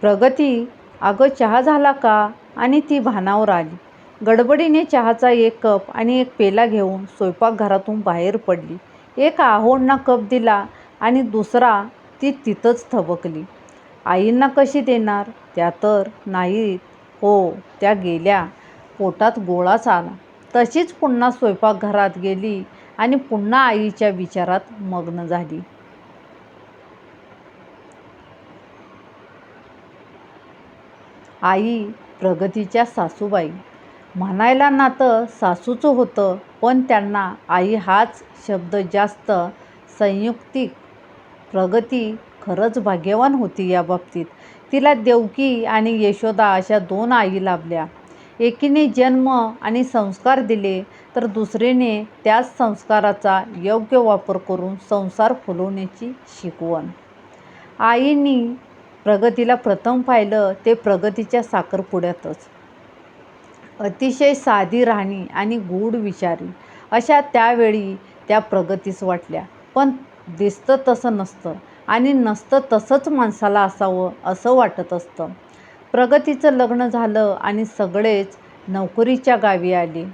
प्रगती अगं चहा झाला का? आणि ती भानावर आली. गडबडीने चहाचा एक कप आणि एक पेला घेऊन स्वयंपाकघरातून बाहेर पडली. एक आहोंना कप दिला आणि दुसरा ती तिथंच थबकली. आईंना कशी देणार? त्या तर नाहीत. हो त्या गेल्या. पोटात गोळाच आला. तशीच पुन्हा स्वयंपाकघरात गेली आणि पुन्हा आईच्या विचारात मग्न झाली. आई प्रगतीच्या सासूबाई. म्हणायला नातं सासूचं होतं पण त्यांना आई हाच शब्द जास्त संयुक्तिक. प्रगती खरंच भाग्यवान होती या बाबतीत. तिला देवकी आणि यशोदा अशा दोन आई लाभल्या. एकीने जन्म आणि संस्कार दिले तर दुसरीने त्याच संस्काराचा योग्य वापर करून संसार फुलवण्याची शिकवण. आईनी प्रगतीला प्रथम पाहिलं ते प्रगतीच्या साखरपुड्यातच. अतिशय साधी राहणी आणि गूढ विचारी. अशा त्यावेळी त्या प्रगतीस वाटल्या. पण दिसतं तसं नसतं आणि नसतं तसंच माणसाला असावं असं वाटत असतं. प्रगतीचं लग्न झालं आणि सगळेच नोकरीच्या गावी आले.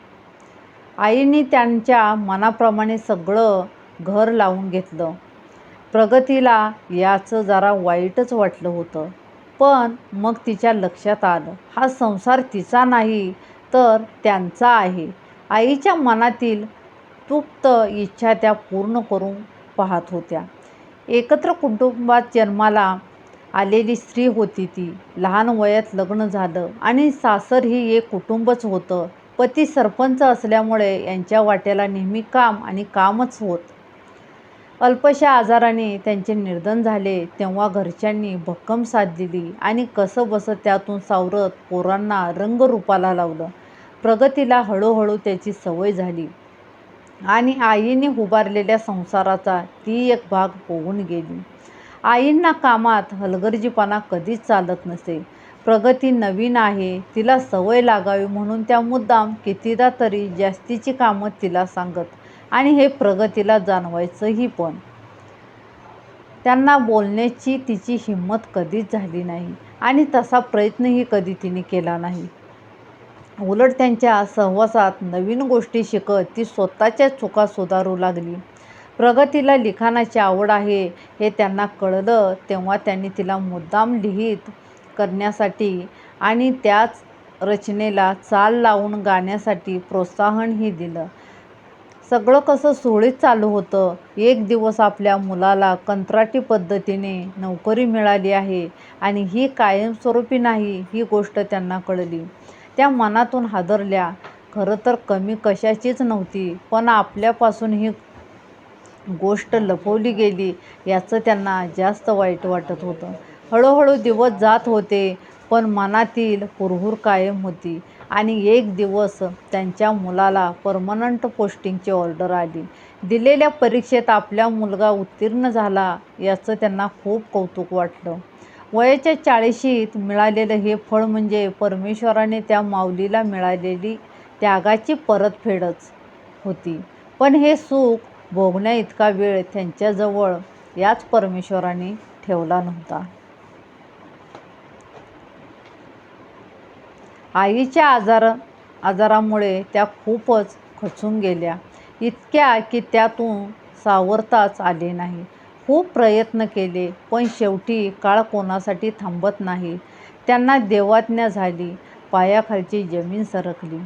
आईने त्यांच्या मनाप्रमाणे सगळं घर लावून घेतलं. प्रगतीला याचं जरा वाईटच वाटलं होतं. पण मग तिच्या लक्षात आलं हा संसार तिचा नाही तर त्यांचा आहे. आईच्या मनातील तुप्त इच्छा त्या पूर्ण करून पाहत होत्या. एकत्र कुटुंबात जन्माला आलेली स्त्री होती ती. लहान वयात लग्न झालं आणि सासर ही एक कुटुंबच होतं. पती सरपंच असल्यामुळे यांच्या वाट्याला नेहमी काम आणि कामच होत. अल्पशा आजाराने त्यांचे निर्धन झाले तेव्हा घरच्यांनी भक्कम साथ दिली आणि कसंबसं त्यातून सावरत पोरांना रंगरूपाला लावलं. प्रगतीला हळूहळू त्याची सवय झाली आणि आईने उभारलेल्या संसाराचा ती एक भाग होऊन गेली. आईंना कामात हलगर्जीपणा कधीच चालत नसे. प्रगती नवीन आहे तिला सवय लागावी म्हणून त्या मुद्दाम कितीदा तरी जास्तीची कामं तिला सांगत आणि हे प्रगतीला जाणवायचंही पण. त्यांना बोलण्याची तिची हिंमत कधीच झाली नाही आणि तसा प्रयत्नही कधी तिने केला नाही. उलट त्यांच्या सहवासात नवीन गोष्टी शिकत ती स्वतःच्या चुका सुधारू लागली. प्रगतीला लिखाणाची आवड आहे हे त्यांना कळलं तेव्हा त्यांनी तिला मुद्दाम लिहित करण्यासाठी आणि त्याच रचनेला चाल लावून गाण्यासाठी प्रोत्साहनही दिलं. सगळं कसं सुरळीत चालू होतं. एक दिवस आपल्या मुलाला कंत्राटी पद्धतीने नोकरी मिळाली आहे आणि ही कायमस्वरूपी नाही ही गोष्ट त्यांना कळली. त्या मनातून हादरल्या. खरं तर कमी कशाचीच नव्हती पण आपल्यापासून ही गोष्ट लपवली गेली याचं त्यांना जास्त वाईट वाटत होतं. हळूहळू दिवस जात होते. पण मनातील हुरहुर कायम होती आणि एक दिवस त्यांच्या मुलाला परमनंट पोस्टिंगची ऑर्डर आली. दिलेल्या परीक्षेत आपला मुलगा उत्तीर्ण झाला याचं त्यांना खूप कौतुक वाटलं. वयाच्या चाळीशीत मिळालेलं हे फळ म्हणजे परमेश्वराने त्या माऊलीला मिळालेली त्यागाची परतफेडच होती. पण हे सुख भोगण्या इतका वेळ त्यांच्याजवळ याच परमेश्वराने ठेवला नव्हता. आईच्या आजार आजारामुळे त्या खूपच खचून गेल्या. इतक्या की त्यातून सावरताच आले नाही. खूप प्रयत्न केले पण शेवटी काळ कोणासाठी थांबत नाही. त्यांना देवाज्ञा झाली पायाखालची जमीन सरकली.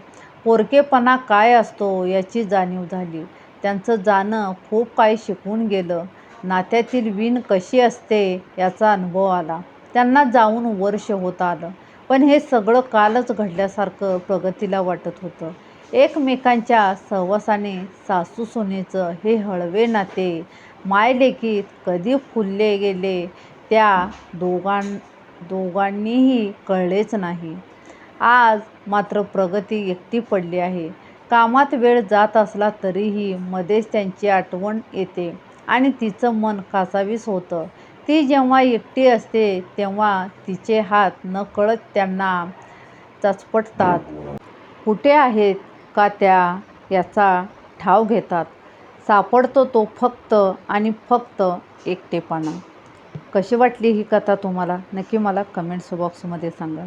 पोरकेपणा काय असतो याची जाणीव झाली. त्यांचं जाणं खूप काही शिकून गेलं. नात्यातील वीण कशी असते याचा अनुभव आला. त्यांना जाऊन वर्ष होत आलं. पण हे सगळं कालच घडल्यासारखं प्रगतीला वाटत होतं. एकमेकांच्या सहवासाने सासू सुनेचं हे हळवे नाते मायलेकीत कधी फुलले गेले त्या दोघां दोघांनीही कळलेच नाही. आज मात्र प्रगती एकटी पडली आहे. कामात वेळ जात असला तरीही मध्येच त्यांची आठवण येते आणि तिचं मन कासावीस होतं. ती जेव्हा एकटी असते तेव्हा तिचे हात नकळत त्यांना चचपटतात. कुठे आहेत का त्या याचा ठाव घेतात. सापडतो तो फक्त आणि फक्त एकटेपणा. कशी वाटली ही कथा तुम्हाला? नक्की मला कमेंट्स बॉक्समध्ये सांगा.